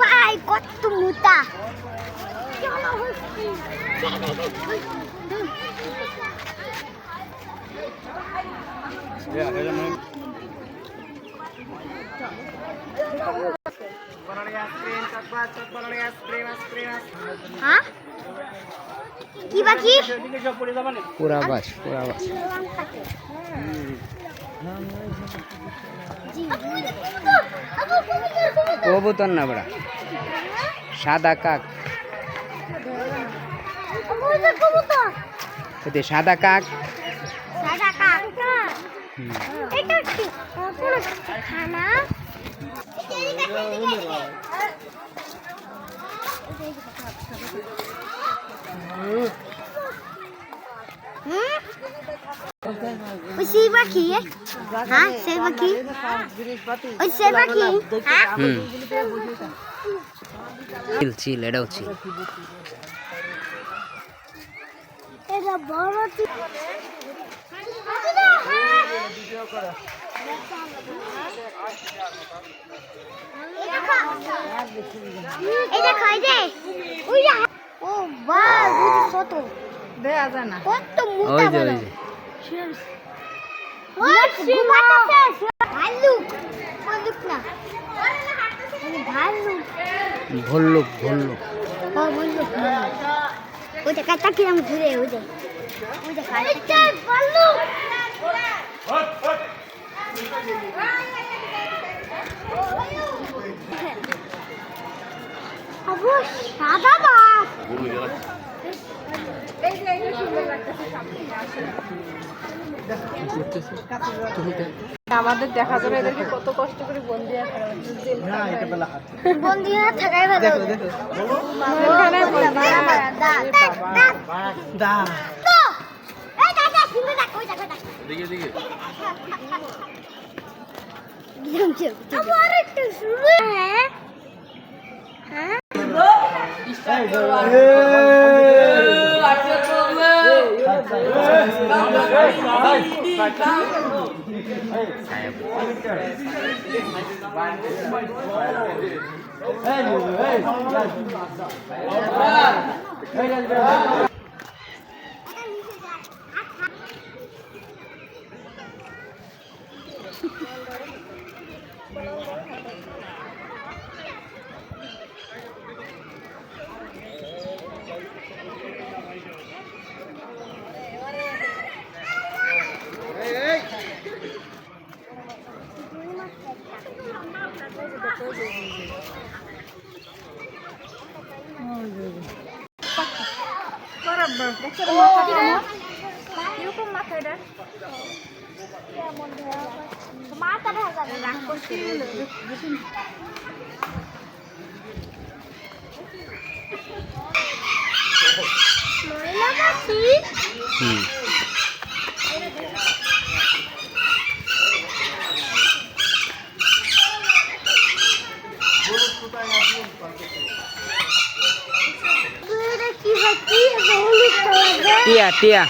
ভাই কত মোটা হ্যাঁ কি বাকি পুরা বাস পুরা বাস। কবুতর না বড়া। সাদা কাক। সাদা কাক। খানা ওই সেই পাখি হ্যাঁ সেই পাখি ওই সেই পাখি হুম চিল চিল এটাও চিল এটা বড় টি- এই দেখো, এই যে, ওই যে, ও বাহ, বুঝি ছোট। কত মোটা ওই যে বড়। ও, ঘুমাতেছে। ভাল্লুক। ভাল্লুক না। মানে ভাল্লুক। ভল্লুক ভল্লুক ও, ভাল্লুক, ভাল্লুক। কাঁচা কিরম ঘুরে, ওই যে। কাঁচা কিরম। আবু, সাদা বাঘ। আমাদের দেখা যাবে এদেরকে কত কষ্ট করে বন্দি বন্দি থাকাই ভালো ওখানে বন্দি। রাখা। hey, দা, দা। তো, এই দেখ, দেখ, সুন্দর দেখ, ওই দেখ, ওই দেখ। গেম খেলতে। আবার একটু শুরু। হ্যাঁ? হ্যাঁ? কীরকম মাথা এটা? মাথা। রাগ করছিল। ময়লা। হুম এটা কি হয়? কি এটা হলুদ কালারের? টিয়া টিয়া?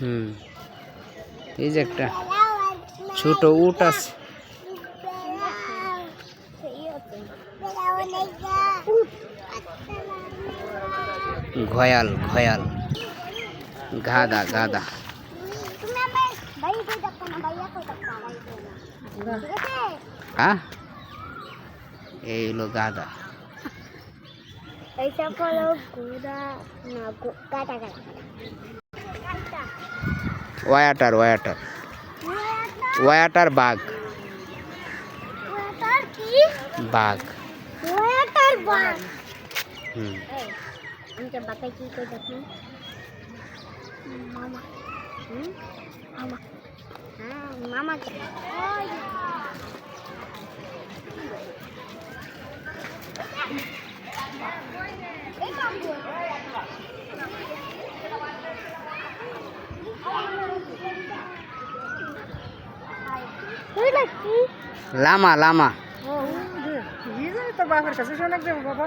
হুম এই যে একটা? ছোট উট আছে ঘয়াল ঘয়াল। গাদা গাদা। হ্যাঁ? এই হলো গাদা। Water water. ওয়াটার বাঘ। বাঘ। Water bug hmm. आमच्या बापाची काही जात नाही मामा मामा हां मामाच्या লামা লামা তো বাবার কাছে শোনা যাব বাবা